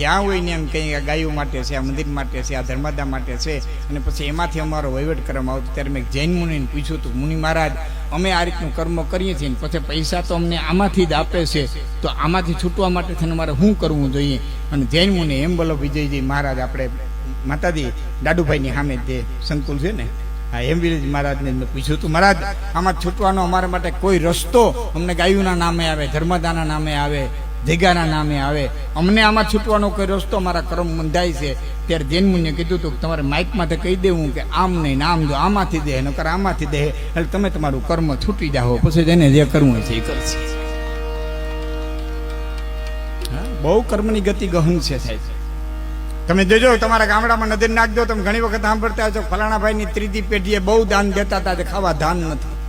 જ્યાં હોય ને એમ કંઈ ગાયો માટે છે, આ મંદિર માટે છે, આ ધર્માદા માટે છે. અને પછી એમાંથી અમારો વહીવટ કરવામાં આવતો. ત્યારે મેં જૈન મુનિને પૂછ્યું હતું, મુનિ મહારાજ, અમે આ રીતનું કર્મ કરીએ છીએ પછી પૈસા તો અમને આમાંથી જ આપે છે, તો આમાંથી છૂટવા માટે થઈને મારે શું કરવું જોઈએ? અને જૈન મુનિ એમ બોલો વિજયજી મહારાજ, આપણે માતાજી દાદુભાઈની સામે જે સંકુલ છે ને, હા, એમ વિરજ મહારાજને મેં પૂછ્યું હતું, મહારાજ, આમાં છૂટવાનો અમારા માટે કોઈ રસ્તો? અમને ગાયુના નામે આવે, ધર્મદાના નામે આવે જગ્યાના નામે આવે. અમને આમાં છૂટવાનો કોઈ રસ્તો અમારા કર્મ બંધાય છે. ત્યારે જૈન મુનિએ કીધું હતું કે તમારે માઇકમાંથી કહી દેવું કે આમ નહીં આમ જો, આમાંથી દે નકર આમાંથી દે એટલે તમે તમારું કર્મ છૂટી જાઓ. પછી જેને જે કરવું હોય છે એ કરશે. બહુ કર્મની ગતિ ગહન છે સાહેબ. તમે જોજો, તમારા ગામડામાં નજર નાખજો, તમે ઘણી વખત સાંભળતા હશો ફલાણા ભાઈની ત્રીજી પેઢીએ બહુ દાન દેતા હતા ખાવા ધાન નથી.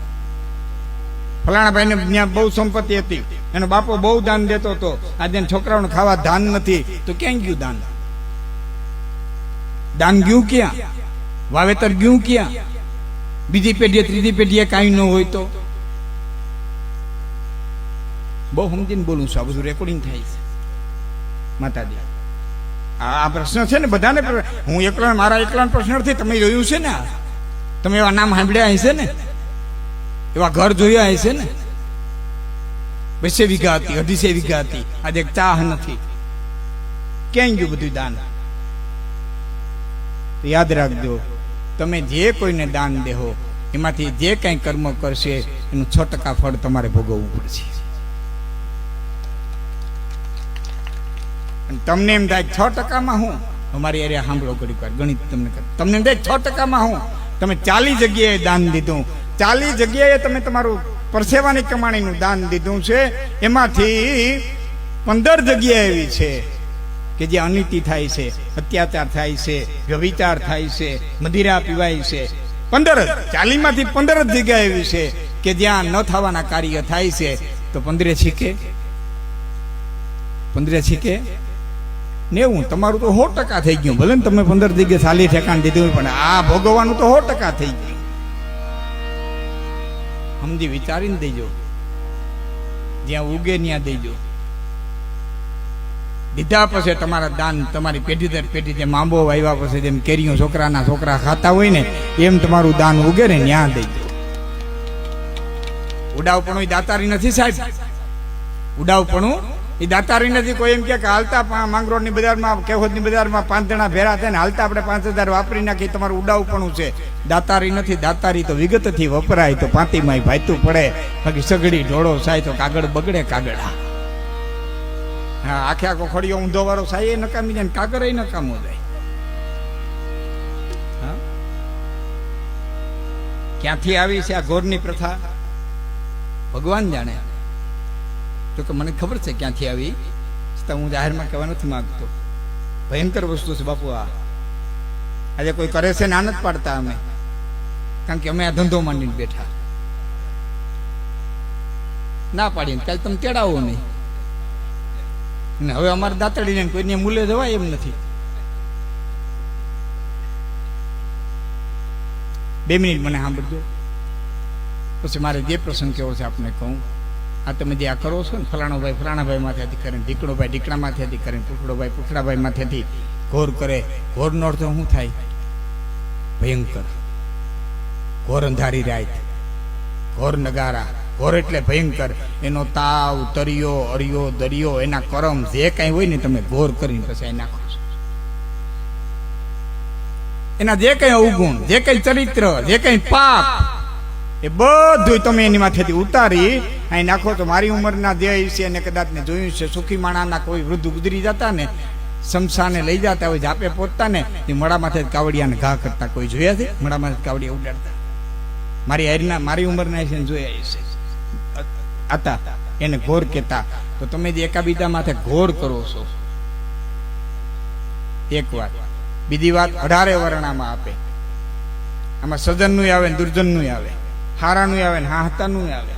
ફલાણા ભાઈને ત્યાં બહુ સંપત્તિ હતી. એનો બાપો બહુ દાન દેતો હતો. આજે છોકરાઓને ખાવા ધાન નથી, તો ક્યાં ગયું દાન? દાન ગયું ક્યાં? વાવેતર ગયું ક્યાં? બીજી પેઢીએ, ત્રીજી પેઢીએ કાંઈ ન હોય તો? બહુ સમજીને બોલું છું, આ બધું રેકોર્ડિંગ થાય છે. માતાજી, આ આ પ્રશ્ન છે ને બધાને, હું એકલા મારા એકલા પ્રશ્ન નથી તમે જોયું છે ને તમે એવા નામ સાંભળ્યા હશે ને? એવા ઘર જોયા હશે ને? બસે વીઘા હતી, અઢીસે વીઘા હતી. આજે ચાહ નથી. ક્યાંય ગયું બધું દાન? યાદ રાખજો, તમે જે કોઈને દાન દેહો, એમાંથી જે કંઈ કર્મ કરશે, એનું છ ટકા ફળ તમારે ભોગવવું પડશે. તમને એમ થાય, છ ટકામાં હું? અમારી એરિયા સાંભળો ઘડી વાર, ગણિત તમને તમને એમ થાય, છ ટકામાં હું? તમે ચાલી જગ્યાએ દાન દીધું ચાલી જગ્યાએ તમે તમારું પરસેવાની કમાણીનું દાન દીધું છે. એમાંથી પંદર જગ્યા એવી છે કે જે અનીતિ થાય છે, અત્યાચાર થાય છે વ્યભિચાર થાય છે, મદિરા પીવાય છે. પંદર જ. ચાલીમાંથી પંદર જ જગ્યા એવી છે કે જ્યાં ન થવાના કાર્ય થાય છે. તો પંદરે છીકે? પંદરે છીકે? નેવું. તમારું તો સો ટકા થઈ ગયું. ભલે ને તમે પંદર જગ્યાએ સાલી ઠેકાણ દીધું પણ આ ભોગવવાનું તો સો ટકા થઈ ગયું. સમજી વિચારીને દેજો. જ્યાં ઉગે ત્યાં દેજો. દીધા પછી તમારા દાન તમારી પેઢી દર પેઢી જેમ આંબો વાવ્યા પછી જેમ કેરીઓ છોકરાના છોકરા ખાતા હોય ને, એમ તમારું દાન ઉગે ને ત્યાં દેજો. ઉડાવપણું દાતારી નથી સાહેબ. ઉડાવપણું એ દાતારી નથી કોઈ એમ કે હાલતા માંગરોળની બજારમાં કેહોદની બજારમાં પાંચ જણા ભેરા થાય ને હાલતા આપણે પાંચ હજાર વાપરી નાખી તમારું ઉડાવપણું છે. દાતારી નથી, દાતારી તો વિગતથી વપરાય, તો પાંતીમાં ભાઈતું પડે. બાકી સગડી ઢોળો સાય તો કાગળ બગડે કાગડા. હા, આખે આખો ખડીયો ઊંધો વાળો સાય એ નકામી જાય કાગળ એ નકામો જાય. ક્યાંથી આવી છે આ ઘોરની પ્રથા? ભગવાન જાણે. તો કે મને ખબર છે ક્યાંથી આવી? છતાં હું જાહેરમાં કહેવા નથી માગતો. ભયંકર વસ્તુ છે બાપુ આ. આજે કોઈ કરે છે ને આનંદ પાડતા અમે. કારણ કે અમે આ ધંધો માંડીને બેઠા. ના પાડીને કાલે તમે તેડાવો નહીં. ને હવે અમારે દાંતડીને કોઈને મૂલે જવાય એમ નથી. બે મિનિટ મને સાંભળજો. પછી મારે જે પ્રસંગ કેવો છે આપને કહું. આ તમે જે આ કરો છો ને ફલાણો ભાઈ ફલાણા ભાઈ માથેથી કરીને ઢીકણો ભાઈ ઢીકણા માથેથી કરીને પૂછડો ભાઈ પૂછડા ભાઈ માથેથી ઘોર કરે. ઘોર નો અર્થ શું થાય? ભયંકર. ઘોર અંધારી રાત. ઘોર નગારા. ઘોર એટલે ભયંકર. એનો તાવ, તરિયો, અરિયો, દરિયો, એના કરમ જે કાંઈ હોય ને તમે ઘોર કરીને પછી નાખો છો. એના જે કંઈ અવગુણ, જે કંઈ ચરિત્ર, જે કંઈ પાપ એ બધું તમે એની માથેથી ઉતારી, અહીં નાખો તો મારી ઉંમરના ધ્યેય છે અને કદાચ ને જોયું છે, સુખી માણાના કોઈ વૃદ્ધ ગુજરી જતા ને, શમશાને લઈ જતા હોય, જાપે પહોંચતા ને, એ મળામાંથી જ કાવડિયાને ઘા કરતા કોઈ જોયા છે? મળામાંથી કાવડિયા ઉડાડતા? મારી હારીના મારી ઉંમરના છે જોયા છે હતા. એને ઘોર કહેતા. તો તમે જે એકાબીજા માથે ઘોર કરો છો. એક વાત. બીજી વાત અઢારે વર્ણામાં આપે. આમાં સજનનું આવે દુર્જનનું આવે. હારાનું આવે ને હાહતાનું આવે.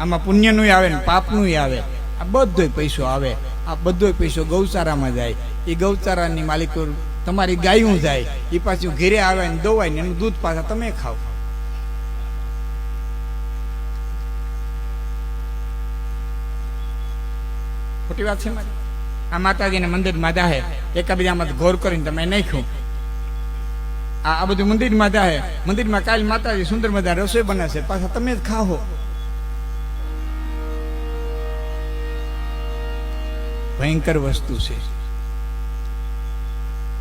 આમાં પુણ્યનું આવે ને પાપનું આવે. આ બધો પૈસો આવે. આ બધો પૈસો ગૌચારામાં જાય. એ ગૌચારાની માલિક તમારી ગાયું જાય. એ પાછું ઘેરે આવે ને દોવાય ને એનું દૂધ પાછા તમે ખાઓ. ખોટી વાત છે મારી? આ માતાજીને મંદિરમાં જાહે. એકાબીજામાં ગોર કરીને તમે નાખ્યું. આ બધું મંદિરમાં જાય. મંદિરમાં કાલ માતાજી સુંદર મજા રસોઈ બનાવશે પાછા તમે જ ખાઓ ભયંકર વસ્તુ છે.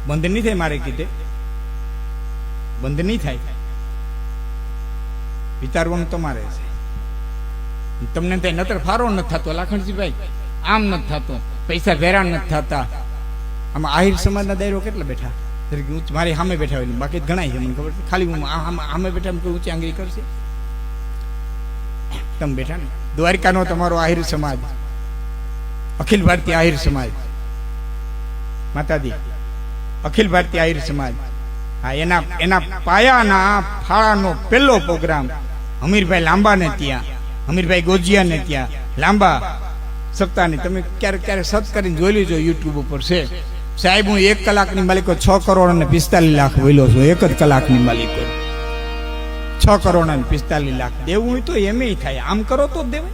બંધ નહીં થાય મારે કીધે. બંધ નહીં થાય. વિચારવાનું તમારે છે. તમને તે નતર ફારો નથી થતો, લાખણજીભાઈ. આમ નથી થતો. પૈસા ભેરાણ નથી થતા. આમાં આહિર સમાજના દાયરો કેટલા બેઠા? મારી સામે બેઠા હોય બાકી ઘણા છે, મને ખબર ખાલી હું સામે બેઠા એમ ઊંચી આંગળી કરશે. તમે બેઠા ને. દ્વારિકાનો તમારો આહિર સમાજ. અખિલ ભારતીય આહિર સમાજ. માતાજી, અખિલ ભારતીય આહિર સમાજ. હા, એના એના પાયાના ફાળાનો પહેલો પ્રોગ્રામ હમીરભાઈ લાંબાને ત્યાં હમીરભાઈ ગોજિયાને ત્યાં. લાંબા સપ્તાહની. તમે ક્યારેક ક્યારેક સર્ચ કરીને જોઈ લેજો યુટ્યુબ ઉપર છે. સાહેબ, હું એક કલાકની માલિકો છ કરોડ અને પિસ્તાલીસ લાખ બોલ્યો છું. એક જ કલાકની માલિકો. છ કરોડ અને પિસ્તાલીસ લાખ. દેવું હોય તો એમ થાય. આમ કરો તો જ દેવાય.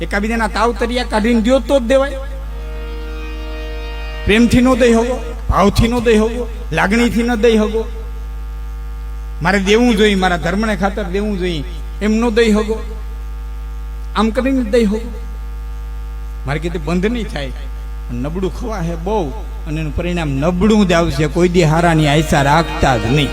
એકાબીજાના તાવ તરિયા કાઢીને દ્યો તો જ દેવાય. પ્રેમથી નો દઈ હગો ભાવથી નો દઈ હગો લાગણીથી ન દઈ હગો મારે દેવું જોઈએ, મારા ધર્મને ખાતર દેવું જોઈએ. એમ નો દઈ હગો આમ કરીને દઈ હોગો મારે કીધું બંધ નહીં થાય. નબળું ખવા હે બહુ, અને એનું પરિણામ નબળું જ આવશે. કોઈ દી હારાની આયસા રાખતા જ નહીં.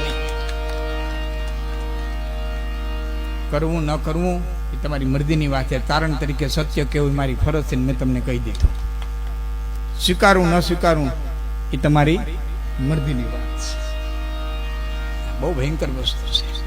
કરવું ન કરવું એ તમારી મરજીની વાત છે. તારણ તરીકે સત્ય કેવું મારી ફરજ છે મેં તમને કહી દીધું. સ્વીકારવું ન સ્વીકારવું એ તમારી મરજીની વાત છે. બહુ ભયંકર વસ્તુ છે.